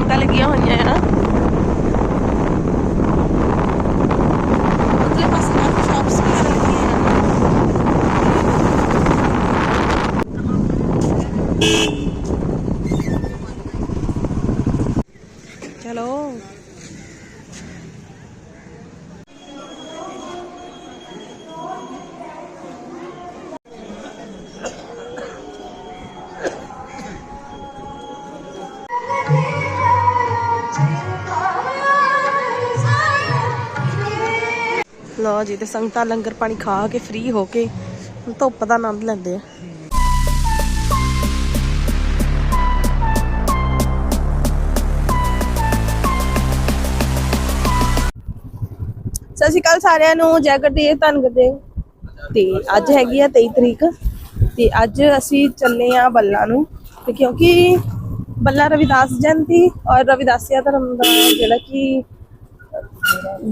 ਰੌਣਕਾਂ ਲੱਗੀਆਂ ਹੋਈਆਂ ਲਓ ਜੀ ਤੇ ਸੰਗਤਾਂ ਲੰਗਰ ਪਾਣੀ ਖਾ ਕੇ ਫ੍ਰੀ ਹੋ ਕੇ ਧੁੱਪ ਦਾ ਆਨੰਦ ਲੈਂਦੇ ਆ। ਸਤਿ ਸ਼੍ਰੀ ਅਕਾਲ ਸਾਰਿਆਂ ਨੂੰ, ਜੈ ਗੁਰਦੇਵ, ਧੰਨ ਗੁਰਦੇਵ। ਤੇ ਅੱਜ ਹੈਗੀ ਆ 23 ਤਰੀਕ, ਤੇ ਅੱਜ ਅਸੀਂ ਚੱਲੇ ਆ ਬੱਲਾ ਨੂੰ। ਤੇ ਕਿਉਂਕਿ ਬੱਲਾ ਰਵਿਦਾਸ ਜਯੰਤੀ ਔਰ ਰਵਿਦਾਸੀਆ ਧਰਮ ਦਾ ਜਿਹੜਾ ਕਿ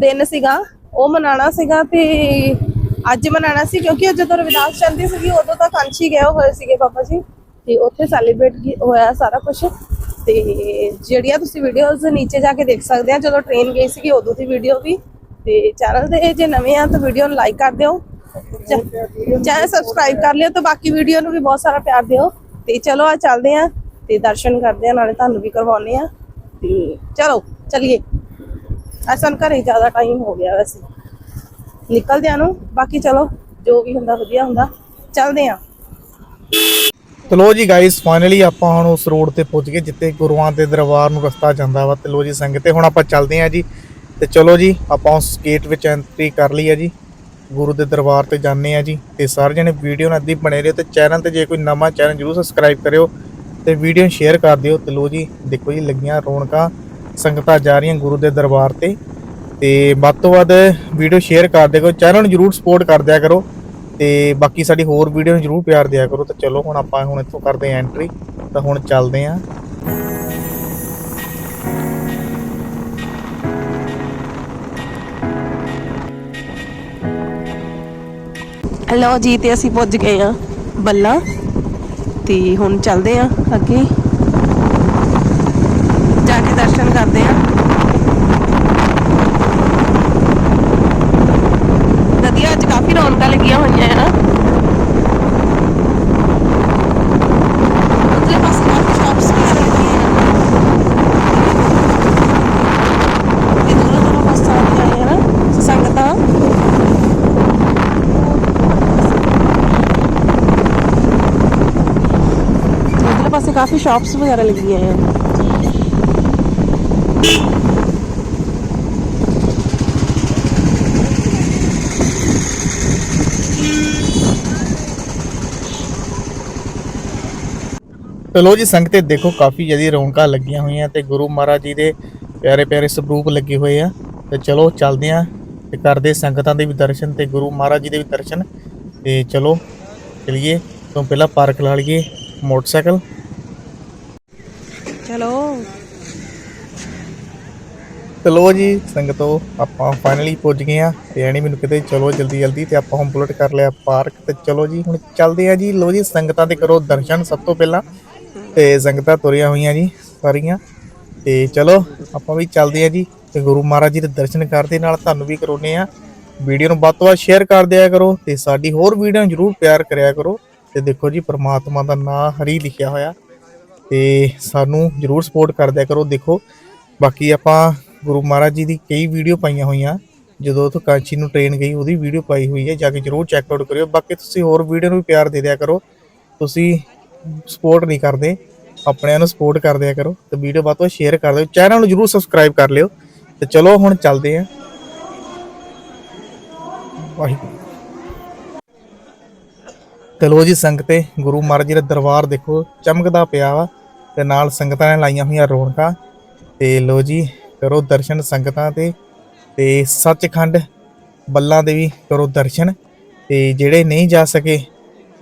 ਦਿਨ ਸੀਗਾ ਉਹ ਮਨਾਣਾ ਸੀਗਾ ਤੇ ਅੱਜ ਮਨਾਣਾ ਸੀ, ਕਿਉਂਕਿ ਜਦੋਂ ਰਵਿਦਾਸ ਜਯੰਤੀ ਸੀਗੀ, ਉਦੋਂ ਤਾਂ ਕਾਂਚੀ ਗਏ ਹੋਏ ਸੀਗੇ ਬਾਬਾ ਜੀ। ਤੇ ਉੱਥੇ ਸੈਲੀਬ੍ਰੇਟ ਹੋਇਆ ਸਾਰਾ ਕੁਝ ਤੇ ਜਿਹੜੀਆਂ ਤੁਸੀਂ ਵੀਡੀਓਜ਼ ਨੀਚੇ ਜਾ ਕੇ ਦੇਖ ਸਕਦੇ ਆ, ਜਦੋਂ ਟ੍ਰੇਨ ਗਈ ਸੀਗੀ, ਉਦੋਂ ਦੀ ਵੀਡੀਓ ਵੀ। ਤੇ ਚੈਨਲ 'ਤੇ ਜੇ ਨਵੇਂ ਆ, ਤਾਂ ਵੀਡੀਓ ਨੂੰ ਲਾਈਕ ਕਰ ਦਿਓ। ਚੈਨਲ ਸਬਸਕ੍ਰਾਈਬ ਕਰ ਲਿਓ, ਤੇ ਬਾਕੀ ਵੀਡੀਓ ਨੂੰ ਵੀ ਬਹੁਤ ਸਾਰਾ ਪਿਆਰ ਦਿਓ। ਤੇ ਚਲੋ, ਆ ਚੱਲਦੇ ਆ, ਤੇ ਦਰਸ਼ਨ ਕਰਦੇ ਆ, ਨਾਲੇ ਤੁਹਾਨੂੰ ਵੀ ਕਰਵਾਉਨੇ ਆ। ਤੇ ਚਲੋ, ਚਲਿਏ। ਅਸਾਂ ਘਰੇ ਜ਼ਿਆਦਾ ਟਾਈਮ ਹੋ ਗਿਆ ਵੈਸੇ। ਨਿਕਲਦੇ ਨੂੰ, ਬਾਕੀ ਚਲੋ, ਜੋ ਵੀ ਹੁੰਦਾ ਵਧੀਆ ਹੁੰਦਾ। ਚੱਲਦੇ ਆ। ਤੇ ਲੋ ਜੀ ਗਾਇਸ ਫਾਈਨਲੀ ਆਪਾਂ ਹੁਣ ਉਸ ਰੋਡ ਤੇ ਪਹੁੰਚ ਗਏ, ਜਿੱਥੇ ਗੁਰੂਆਂ ਦੇ ਦਰਬਾਰ ਨੂੰ ਰਸਤਾ ਜਾਂਦਾ ਵਾ। ਤੇ ਲੋ ਜੀ ਸੰਗਤ ਹੁਣ ਆਪਾਂ ਚੱਲਦੇ ਆ ਜੀ। ਤੇ ਚਲੋ ਜੀ, ਆਪਾਂ ਉਸ ਗੇਟ ਵਿੱਚ ਐਂਟਰੀ ਕਰ ਲਈ ਆ ਜੀ। ਗੁਰੂ ਦੇ ਦਰਬਾਰ ਤੇ ਜਾਂਦੇ ਆ ਜੀ। ਤੇ ਸਾਰੇ ਜਣੇ ਵੀਡੀਓ ਨਾਲ ਅੱਧੀ ਬਣੇ ਰਹੋ, ਤੇ ਚੈਨਲ ਤੇ ਜੇ ਕੋਈ ਨਵਾਂ ਚੈਨਲ ਜਰੂਰ ਸਬਸਕ੍ਰਾਈਬ ਕਰਿਓ। ਤੇ ਵੀਡੀਓ ਸ਼ੇਅਰ ਕਰ ਦਿਓ। ਤੇ ਲੋ ਜੀ, ਦੇਖੋ ਜੀ, ਲੱਗੀਆਂ ਰੌਣਕਾਂ। ਸੰਗਤਾਂ ਜਾ ਰਹੀਆਂ ਗੁਰੂ ਦੇ ਦਰਬਾਰ ਤੇ। ਤੇ ਵੱਧ ਤੋਂ ਵੱਧ ਵੀਡੀਓ ਸ਼ੇਅਰ ਕਰ ਦਿਆ ਕਰੋ, ਚੈਨਲ ਨੂੰ ਜਰੂਰ ਸਪੋਰਟ ਕਰ ਦਿਆ ਕਰੋ। ਤੇ ਬਾਕੀ ਸਾਡੀ ਹੋਰ ਵੀਡੀਓ ਨੂੰ ਜਰੂਰ ਪਿਆਰ ਦਿਆ ਕਰੋ। ਤੇ ਚਲੋ, ਹੁਣ ਆਪਾਂ ਹੁਣ ਇੱਥੋਂ ਕਰਦੇ ਆਂ ਐਂਟਰੀ ਤਾਂ ਹੁਣ ਚੱਲਦੇ ਆਂ ਲਓ ਜੀ, ਤੇ ਅਸੀਂ ਪੁੱਜ ਗਏ ਆ ਬੱਲਾ। ਤੇ ਹੁਣ ਚੱਲਦੇ ਆ ਅੱਗੇ ਜਾ ਕੇ ਦਰਸ਼ਨ ਕਰਦੇ ਆ ਵਧੀਆ ਅੱਜ ਕਾਫੀ ਰੌਣਕਾਂ ਲੱਗੀਆਂ ਹੋਈਆਂ ਆ ਉਧਰਲੇ ਪਾਸੇ ਕਾਫੀ ਸ਼ਾਪਸ ਵੀ ਲੱਗੀਆਂ ਆ ਤੇ ਦੂਰੋਂ ਦੂਰੋਂ ਬੱਸਾਂ ਆਉਂਦੀਆਂ ਆ ਨਾ ਸੰਗਤਾਂ ਉਧਰਲੇ ਪਾਸੇ ਕਾਫੀ ਸ਼ਾਪਸ ਵਗੈਰਾ ਲੱਗੀਆਂ ਆ। ਤੇ ਲੋ ਜੀ, ਸੰਗਤੇ ਦੇਖੋ, ਕਾਫੀ ਜ਼ਿਆਦਾ ਰੌਣਕਾਂ ਲੱਗੀਆਂ ਹੋਈਆਂ ਤੇ ਗੁਰੂ ਮਹਾਰਾਜ ਜੀ ਦੇ ਪਿਆਰੇ ਪਿਆਰੇ ਸਰੂਪ ਲੱਗੇ ਹੋਏ ਆ। ਤੇ ਚਲੋ, ਚੱਲਦੇ ਆ ਤੇ ਕਰਦੇ ਸੰਗਤਾਂ ਦੇ ਵੀ ਦਰਸ਼ਨ ਤੇ ਗੁਰੂ ਮਹਾਰਾਜ ਜੀ ਦੇ ਵੀ ਦਰਸ਼ਨ। ਤੇ ਚਲੋ, ਚਲਿਏ। ਤੋਂ ਪਹਿਲਾਂ ਪਾਰਕ ਲਾ ਲਈਏ, ਮੋਟਰਸਾਈਕਲ। ਚਲੋ ਤੇ ਲੋ ਜੀ, ਸੰਗਤੋ ਆਪਾਂ ਫਾਈਨਲੀ ਪਹੁੰਚ ਗਏ ਆ ਤੇ ਐਣੀ ਮੈਨੂੰ ਕਿਤੇ ਚਲੋ ਜਲਦੀ ਜਲਦੀ ਤੇ ਆਪਾਂ ਹੁਣ ਬੁਲਟ ਕਰ ਲਿਆ ਪਾਰਕ ਤੇ। ਚਲੋ ਜੀ, ਹੁਣ ਚੱਲਦੇ ਆ ਜੀ। ਲੋ ਜੀ, ਸੰਗਤਾਂ ਦੇ ਕਰੋ ਦਰਸ਼ਨ ਸਭ ਤੋਂ ਪਹਿਲਾਂ। ਤੇ ਸੰਗਤਾਂ ਤੁਰੀਆਂ ਹੋਈਆਂ ਜੀ, ਸਾਰੀਆਂ। ਤੇ ਚਲੋ, ਆਪਾਂ ਵੀ ਚੱਲਦੇ ਆ ਜੀ। ਤੇ ਗੁਰੂ ਮਹਾਰਾਜ ਜੀ ਦੇ ਦਰਸ਼ਨ ਕਰਦੇ ਨਾਲ ਤੁਹਾਨੂੰ ਵੀ ਕਰਾਉਨੇ ਆ ਵੀਡੀਓ ਨੂੰ ਵੱਧ ਤੋਂ ਵੱਧ ਸ਼ੇਅਰ ਕਰ ਦਿਆ ਕਰੋ ਤੇ ਸਾਡੀ ਹੋਰ ਵੀਡੀਓ ਨੂੰ ਜਰੂਰ ਪਿਆਰ ਕਰਿਆ ਕਰੋ। ਤੇ ਦੇਖੋ ਜੀ, ਪ੍ਰਮਾਤਮਾ ਦਾ ਨਾਮ ਹਰੀ ਲਿਖਿਆ ਹੋਇਆ। ਤੇ ਸਾਨੂੰ ਜਰੂਰ ਸਪੋਰਟ ਕਰਦਿਆ ਕਰੋ, ਦੇਖੋ। ਬਾਕੀ ਆਪਾਂ ਗੁਰੂ ਮਹਾਰਾਜ ਜੀ ਦੀ ਕਈ ਵੀਡੀਓ ਪਾਈਆਂ ਹੋਈਆਂ। ਜਦੋਂ ਉੱਥੋਂ ਕਾਂਚੀ ਨੂੰ ਟ੍ਰੇਨ ਗਈ, ਉਹਦੀ ਵੀਡੀਓ ਪਾਈ ਹੋਈ ਹੈ, ਜਾ ਕੇ ਜਰੂਰ ਚੈੱਕ ਆਊਟ ਕਰਿਓ। ਬਾਕੀ ਤੁਸੀਂ ਹੋਰ ਵੀਡੀਓ ਨੂੰ ਵੀ ਪਿਆਰ ਦੇ ਦਿਆ ਕਰੋ। ਤੁਸੀਂ ਸਪੋਰਟ ਨਹੀਂ ਕਰਦੇ, ਆਪਣਿਆਂ ਨੂੰ ਸਪੋਰਟ ਕਰਦਿਆ ਕਰੋ। ਤੇ ਵੀਡੀਓ ਵੱਧ ਤੋਂ ਵੱਧ ਸ਼ੇਅਰ ਕਰ ਦਿਓ। ਚੈਨਲ ਨੂੰ ਜਰੂਰ ਸਬਸਕ੍ਰਾਈਬ ਕਰ ਲਿਓ। ਤੇ ਚਲੋ, ਹੁਣ ਚੱਲਦੇ ਆਂ ਵਾਹਿਗੁਰੂ। ਤੇ ਲੋ ਜੀ, ਸੰਗਤੇ ਗੁਰੂ ਮਹਾਰਾਜ ਜੀ ਦਾ ਦਰਬਾਰ ਦੇਖੋ, ਚਮਕਦਾ ਪਿਆ ਵਾ। ਤੇ ਨਾਲ ਸੰਗਤਾਂ ਨੇ ਲਾਈਆਂ ਹੋਈਆਂ ਰੌਣਕਾਂ। ਤੇ ਲੋ ਜੀ, ਕਰੋ ਦਰਸ਼ਨ ਸੰਗਤਾਂ ਤੇ। ਤੇ ਸੱਚਖੰਡ ਬੱਲਾਂ ਦੇ ਵੀ ਕਰੋ ਦਰਸ਼ਨ। ਤੇ ਜਿਹੜੇ ਨਹੀਂ ਜਾ ਸਕੇ,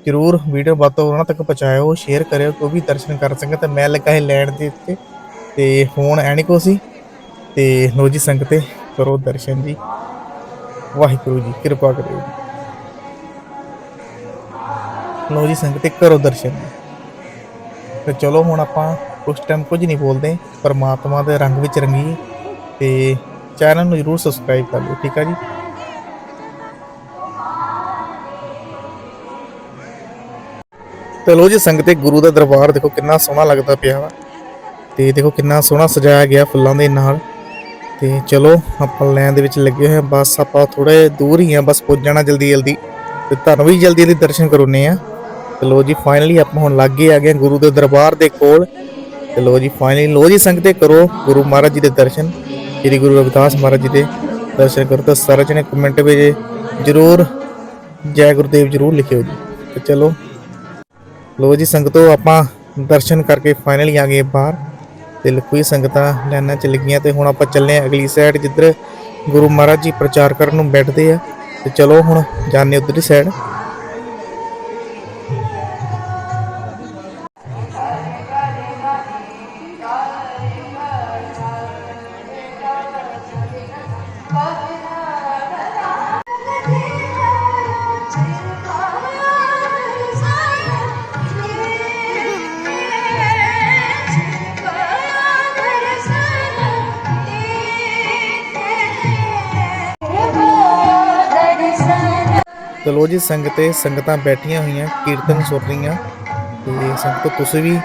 ਜਰੂਰ ਵੀਡੀਓ ਵੱਧ ਤੋਂ ਉਹਨਾਂ ਤੱਕ ਪਹੁੰਚਾਇਓ, ਸ਼ੇਅਰ ਕਰਿਓ, ਕੋਈ ਵੀ ਦਰਸ਼ਨ ਕਰ ਸਕਣ ਤੇ ਮੈਂ ਲੱਗਾ ਹੈ ਲੈਣ ਦੇ ਉੱਤੇ। ਤੇ ਫੋਨ ਐਨਿਕੋ ਸੀ। ਤੇ ਲੋ ਜੀ, ਸੰਗਤੇ ਕਰੋ ਦਰਸ਼ਨ ਜੀ। ਵਾਹਿਗੁਰੂ ਜੀ, ਕਿਰਪਾ ਕਰਿਓ ਲੋ ਜੀ, ਸੰਗਤੇ ਕਰੋ ਦਰਸ਼ਨ। ਤੇ ਚਲੋ ਹੁਣ ਆਪਾਂ ਉਸ ਟਾਈਮ ਕੁਝ ਨਹੀਂ ਬੋਲਦੇ, ਪਰਮਾਤਮਾ ਦੇ ਰੰਗ ਵਿੱਚ ਰੰਗੀ ਤੇ ਚੈਨਲ ਨੂੰ ਜਰੂਰ ਸਬਸਕ੍ਰਾਈਬ ਕਰ ਲਓ, ਠੀਕ ਆ ਜੀ? ਤੇ ਲੋ ਜੀ, ਸੰਗਤੇ ਗੁਰੂ ਦਾ ਦਰਬਾਰ ਦੇਖੋ ਕਿੰਨਾ ਸੋਹਣਾ ਲੱਗਦਾ ਪਿਆ ਵਾ। ਤੇ ਦੇਖੋ ਕਿੰਨਾ ਸੋਹਣਾ ਸਜਾਇਆ ਗਿਆ ਫੁੱਲਾਂ ਦੇ ਨਾਲ। ਤੇ ਚਲੋ ਆਪਾਂ ਲੈਣ ਦੇ ਵਿੱਚ ਲੱਗੇ ਹੋਏ ਹਾਂ ਬਸ ਆਪਾਂ ਥੋੜੇ ਦੂਰ ਹੀ ਆ, ਬਸ ਪੁੱਜ ਜਾਣਾ ਜਲਦੀ ਜਲਦੀ ਤੇ ਤੁਹਾਨੂੰ ਵੀ ਜਲਦੀ ਜਲਦੀ ਦਰਸ਼ਨ ਕਰਾਉਣੇ ਆ। ਲੋ ਜੀ ਫਾਈਨਲੀ ਆਪਾਂ ਹੁਣ ਲੱਗੇ ਆ ਗਏ ਗੁਰੂ ਦੇ ਦਰਬਾਰ ਦੇ ਕੋਲ। ਤੇ ਲੋ ਜੀ ਫਾਈਨਲੀ ਲੋ ਜੀ ਸੰਗਤੇ ਕਰੋ ਗੁਰੂ ਮਹਾਰਾਜ ਜੀ ਦੇ ਦਰਸ਼ਨ। ਸ੍ਰੀ ਗੁਰੂ ਰਵਿਦਾਸ ਮਹਾਰਾਜ ਜੀ ਦੇ ਦਰਸ਼ਨ ਕਰੋ ਤਾਂ ਸਾਰੇ ਜਣੇ ਕਮੈਂਟ ਵਿੱਚ ਜਰੂਰ ਜੈ ਗੁਰਦੇਵ ਜਰੂਰ ਲਿਖਿਓ ਜੀ। ਤੇ ਚਲੋ ਲੋ ਜੀ ਸੰਗਤੋ, ਆਪਾਂ ਦਰਸ਼ਨ ਕਰਕੇ ਫਾਈਨਲੀ ਆ ਗਏ ਬਾਹਰ। ਤੇ ਲਕੋਈ ਸੰਗਤਾਂ ਲਾਈਨਾਂ ਚ ਲੱਗੀਆਂ ਤੇ ਹੁਣ ਆਪਾਂ ਚੱਲੇ ਆ ਅਗਲੀ ਸਾਈਡ ਜਿੱਧਰ ਗੁਰੂ ਮਹਾਰਾਜ ਜੀ ਪ੍ਰਚਾਰ ਕਰਨ ਨੂੰ ਬੈਠਦੇ ਆ। ਤੇ ਚਲੋ ਹੁਣ ਜਾਣੇ ਉਧਰਲੀ ਸਾਈਡ ਤੇ ਲੋ ਜੀ, ਸੰਗਤੇ ਸੰਗਤਾਂ ਬੈਠੀਆਂ ਹੋਈਆਂ, ਕੀਰਤਨ ਸੁਣ ਰਹੀਆਂ। ਤੇ ਸੰਗਤੋ, ਤੁਸੀਂ ਵੀ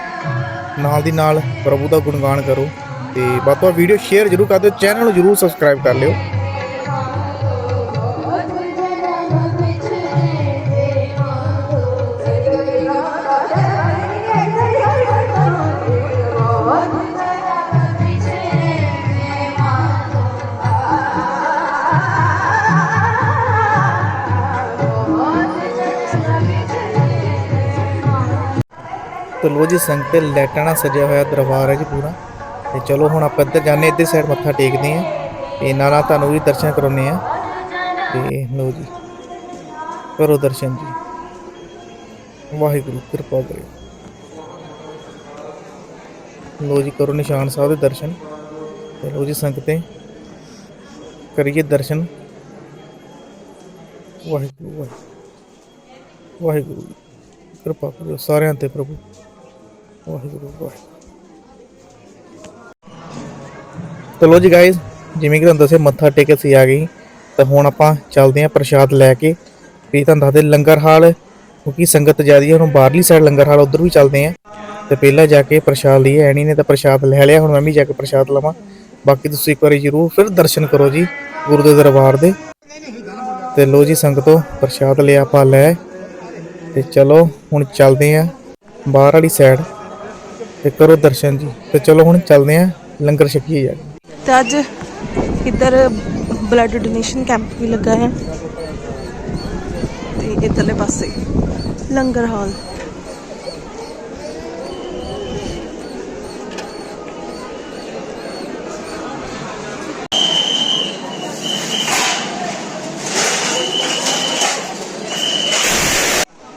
ਨਾਲ ਦੀ ਨਾਲ ਪ੍ਰਭੂ ਦਾ ਗੁਣਗਾਨ ਕਰੋ। ਤੇ ਵੱਧ ਤੋਂ ਵੱਧ ਵੀਡੀਓ ਸ਼ੇਅਰ ਜਰੂਰ ਕਰ ਦਿਓ, ਚੈਨਲ ਨੂੰ ਜਰੂਰ ਸਬਸਕ੍ਰਾਈਬ ਕਰ ਲਿਓ। ਤੇ ਲੋ ਜੀ ਸੰਗਤੇ ਲਾਈਟਾਂ ਨਾਲ ਸਜਿਆ ਹੋਇਆ ਦਰਬਾਰ ਹੈ ਜੀ ਪੂਰਾ। ਤੇ ਚਲੋ ਹੁਣ ਆਪਾਂ ਇੱਧਰ ਜਾਂਦੇ ਇੱਧਰ ਸਾਈਡ ਮੱਥਾ ਟੇਕਦੇ ਆਂ ਤੇ ਨਾਲ ਨਾਲ ਤੁਹਾਨੂੰ ਵੀ ਦਰਸ਼ਨ ਕਰਾਉਨੇ ਆ ਤੇ ਲੋ ਜੀ ਕਰੋ ਦਰਸ਼ਨ ਜੀ। ਵਾਹਿਗੁਰੂ ਕਿਰਪਾ ਕਰੇ। ਲੋ ਜੀ ਕਰੋ ਨਿਸ਼ਾਨ ਸਾਹਿਬ ਦੇ ਦਰਸ਼ਨ। ਤੇ ਲੋ ਜੀ ਸੰਗਤੇ ਕਰੀਏ ਦਰਸ਼ਨ। ਵਾਹਿਗੁਰੂ ਵਾਹਿਗੁਰੂ। ਵਾਹਿਗੁਰੂ ਜੀ, ਕਿਰਪਾ ਕਰੋ ਸਾਰਿਆਂ ਤੇ ਪ੍ਰਭੂ। ਵਾਹਿਗੁਰੂ ਵਾਹਿਗੁਰੂ। ਚਲੋ ਜੀ ਗਾਇਜ਼ ਜਿਵੇਂ ਕਿ ਤੁਹਾਨੂੰ ਦੱਸਿਆ ਮੱਥਾ ਟੇਕ ਕੇ ਅਸੀਂ ਆ ਗਏ। ਤਾਂ ਹੁਣ ਆਪਾਂ ਚੱਲਦੇ ਆਂ ਪ੍ਰਸ਼ਾਦ ਲੈ ਕੇ। ਵੀ ਤੁਹਾਨੂੰ ਦੱਸਦੇ ਲੰਗਰ ਹਾਲ, ਕਿਉਂਕਿ ਸੰਗਤ ਜ਼ਿਆਦੀ ਹੈ ਹੁਣ ਬਾਹਰਲੀ ਸਾਈਡ ਲੰਗਰ ਹਾਲ, ਉਧਰ ਵੀ ਚੱਲਦੇ ਆਂ ਤੇ ਪਹਿਲਾਂ ਜਾ ਕੇ ਪ੍ਰਸ਼ਾਦ ਲਈਏ ਐਣੀ ਨੇ ਤਾਂ ਪ੍ਰਸ਼ਾਦ ਲੈ ਲਿਆ, ਹੁਣ ਮੈਂ ਵੀ ਜਾ ਕੇ ਪ੍ਰਸ਼ਾਦ ਲਵਾਂ। ਬਾਕੀ ਤੁਸੀਂ ਇੱਕ ਵਾਰੀ ਜ਼ਰੂਰ ਫਿਰ ਦਰਸ਼ਨ ਕਰੋ ਜੀ, ਗੁਰੂ ਦੇ ਦਰਬਾਰ ਦੇ। ਤੇ ਲੋ ਜੀ ਸੰਗਤੋ, ਪ੍ਰਸ਼ਾਦ ਲਿਆ ਆਪਾਂ ਲੈ। ਤੇ ਚਲੋ, ਹੁਣ ਚੱਲਦੇ ਆਂ ਬਾਹਰ ਵਾਲੀ ਸਾਈਡ ਤੇ ਕਰੋ ਦਰਸ਼ਨ ਜੀ। ਤੇ ਚਲੋ ਹੁਣ ਚੱਲਦੇ ਆਂ ਲੰਗਰ ਛਕੀਏ ਜਾ। ਤੇ ਅੱਜ ਇੱਧਰ ਬਲੱਡ ਡੋਨੇਸ਼ਨ ਕੈਂਪ ਵੀ ਲੱਗਾ ਹੈ। ਤੇ ਇੱਧਰਲੇ ਪਾਸੇ ਲੰਗਰ ਹਾਲ।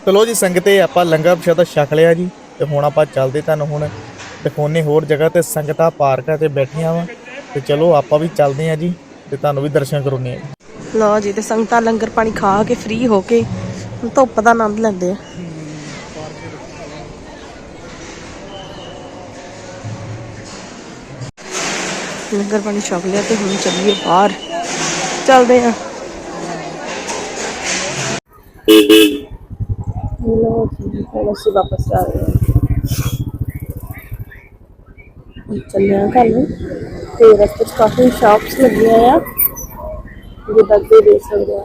ਚਲੋ ਜੀ ਸੰਗਤੇ ਆਪਾਂ ਲੰਗਰ ਪ੍ਰਸ਼ਾਦਾ ਛਕ ਲਿਆ ਜੀ। ਤੇ ਹੁਣ ਆਪਾਂ ਚੱਲਦੇ ਤੁਹਾਨੂੰ ਹੁਣ ਦਿਖਾਉਣੇ ਹੋਰ ਜਗ੍ਹਾ ਤੇ ਸੰਗਤਾਂ ਪਾਰਕਾਂ ਤੇ ਬੈਠੀਆਂ ਵਾ। ਤੇ ਚਲੋ ਆਪਾਂ ਵੀ ਚੱਲਦੇ ਆ ਜੀ ਤੇ ਤੁਹਾਨੂੰ ਵੀ ਦਰਸ਼ਨ ਕਰਾਉਣੇ ਆ ਲਓ ਜੀ ਤੇ ਸੰਗਤਾਂ ਲੰਗਰ ਪਾਣੀ ਖਾ ਕੇ ਫ੍ਰੀ ਹੋ ਕੇ ਧੁੱਪ ਦਾ ਆਨੰਦ ਲੈਂਦੇ ਆ। ਲੰਗਰ ਪਾਣੀ ਛਕ ਲਿਆ ਤੇ ਹੁਣ ਚੱਲੀਏ ਬਾਹਰ। ਚੱਲਦੇ ਆ ਲੋ ਹੁਣ ਅਸੀਂ ਵਾਪਸ ਆ ਹਾਂ ਚੱਲੇ ਆ ਘਰ ਨੂੰ ਤੇ ਰਸਤੇ 'ਚ ਕਾਫੀ ਸ਼ਾਪਸ ਲੱਗੀਆਂ ਆ ਜਿੱਦਾਂ ਕਿ ਦੇਖ ਸਕਦੇ ਆ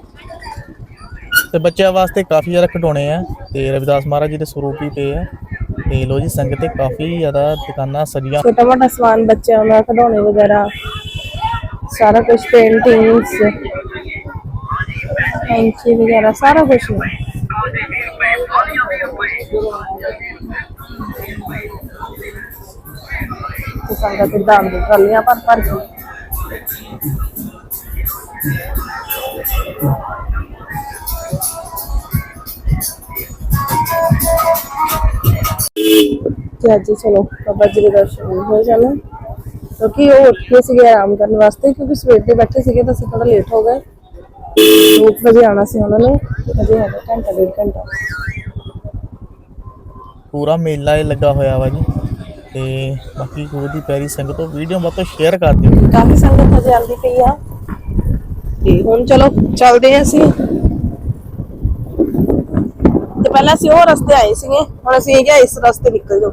ਤੇ ਬੱਚਿਆਂ ਵਾਸਤੇ ਕਾਫੀ ਜ਼ਿਆਦਾ ਖਿਡੌਣੇ ਆ ਤੇ ਰਵਿਦਾਸ ਮਹਾਰਾਜ ਜੀ ਦੇ ਸਰੂਪ ਵੀ ਪਏ ਆ। ਤੇ ਲੋ ਜੀ ਸੰਗਤੇ ਕਾਫੀ ਜ਼ਿਆਦਾ ਦੁਕਾਨਾਂ ਸਜੀਆਂ। ਛੋਟਾ ਮੋਟਾ ਸਮਾਨ ਬੱਚਿਆਂ ਦਾ ਖਿਡੌਣੇ ਵਗੈਰਾ। ਸਾਰਾ ਕੁਝ ਪੇਂਟਿੰਗਸ ਐਂਚੀ ਵਗੈਰਾ ਸਾਰਾ ਕੁਝ ਹੈ ਸੰਗਤ ਦੇ ਦੀ ਟਰਾਲੀਆਂ ਭਰ ਭਰ ਕੇ ਤੇ ਅੱਜ ਚਲੋ ਬਾਬਾ ਜੀ ਦੇ ਦਰਸ਼ਨ ਹੋ ਜਾਣਾ। ਕਿਉਂਕਿ ਉਹ ਉੱਠ ਗਏ ਸੀਗੇ ਆਰਾਮ ਕਰਨ ਵਾਸਤੇ, ਕਿਉਂਕਿ ਸਵੇਰ ਦੇ ਬੈਠੇ ਸੀਗੇ ਤਾਂ ਅਸੀਂ ਥੋੜਾ ਲੇਟ ਹੋ ਗਏ। 2 ਵਜੇ ਆਣਾ ਸੀ ਉਹਨਾਂ ਨੇ, ਅਜੇ ਹੈਗਾ ਘੰਟਾ, ਡੇਢ ਘੰਟਾ। ਪੂਰਾ ਮੇਲਾ ਇਹ ਲੱਗਾ ਹੋਇਆ ਵਾ ਜੀ। ਤੇ ਬਾਕੀ ਗੁਰੂ ਦੀ ਪਿਆਰੀ ਸੰਗਤੋ ਵੀਡੀਓ ਤੋਂ ਸ਼ੇਅਰ ਕਰ ਦਿਓ। ਕਾਫੀ ਸੰਗਤ ਹਜੇ ਆਉਂਦੀ ਪਈ ਆ। ਤੇ ਹੁਣ ਚਲੋ ਚੱਲਦੇ ਹਾਂ ਅਸੀਂ। ਤੇ ਪਹਿਲਾਂ ਅਸੀਂ ਉਹ ਰਸਤੇ ਆਏ ਸੀਗੇ। ਹੁਣ ਅਸੀਂ ਇਹ ਕਿਹਾ ਇਸ ਰਸਤੇ ਨਿਕਲ ਜਾਓ।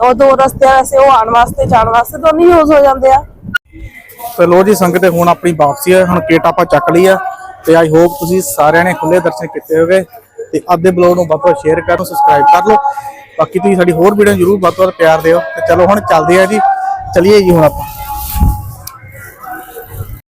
ਉਹ ਦੋ ਰਸਤੇ ਆ ਵੈਸੇ ਉਹ ਆਉਣ ਵਾਸਤੇ ਜਾਣ ਵਾਸਤੇ ਦੋਨੇ ਯੂਜ਼ ਹੋ ਜਾਂਦੇ ਆ। ਤੇ ਲੋ ਜੀ ਸੰਗਤ ਤੇ ਹੁਣ ਆਪਣੀ ਵਾਪਸੀ ਹੈ ਹੁਣ ਕੇਟ ਆਪਾਂ ਚੱਕ ਲਈ ਆ। ਤੇ ਆਈ ਹੋਪ ਤੁਸੀਂ ਸਾਰਿਆਂ ਨੇ ਖੁੱਲੇ ਦਰਸ਼ਨ ਕੀਤੇ ਹੋਗੇ। ਤੇ ਅੱਧੇ ਬਲੌਗ ਨੂੰ ਵੱਧ ਸ਼ੇਅਰ ਕਰੋ ਸਬਸਕ੍ਰਾਈਬ ਕਰ ਲਓ। ਬਾਕੀ ਤੁਸੀਂ ਸਾਡੀ ਹੋਰ ਵੀਡੀਓ ਜ਼ਰੂਰ ਵੱਧ ਤੋਂ ਵੱਧ ਪਿਆਰ ਦਿਓ ਤੇ ਚਲੋ ਹੁਣ ਚੱਲਦੇ ਆ ਜੀ, ਚਲਿਏ ਜੀ ਹੁਣ ਆਪਾਂ।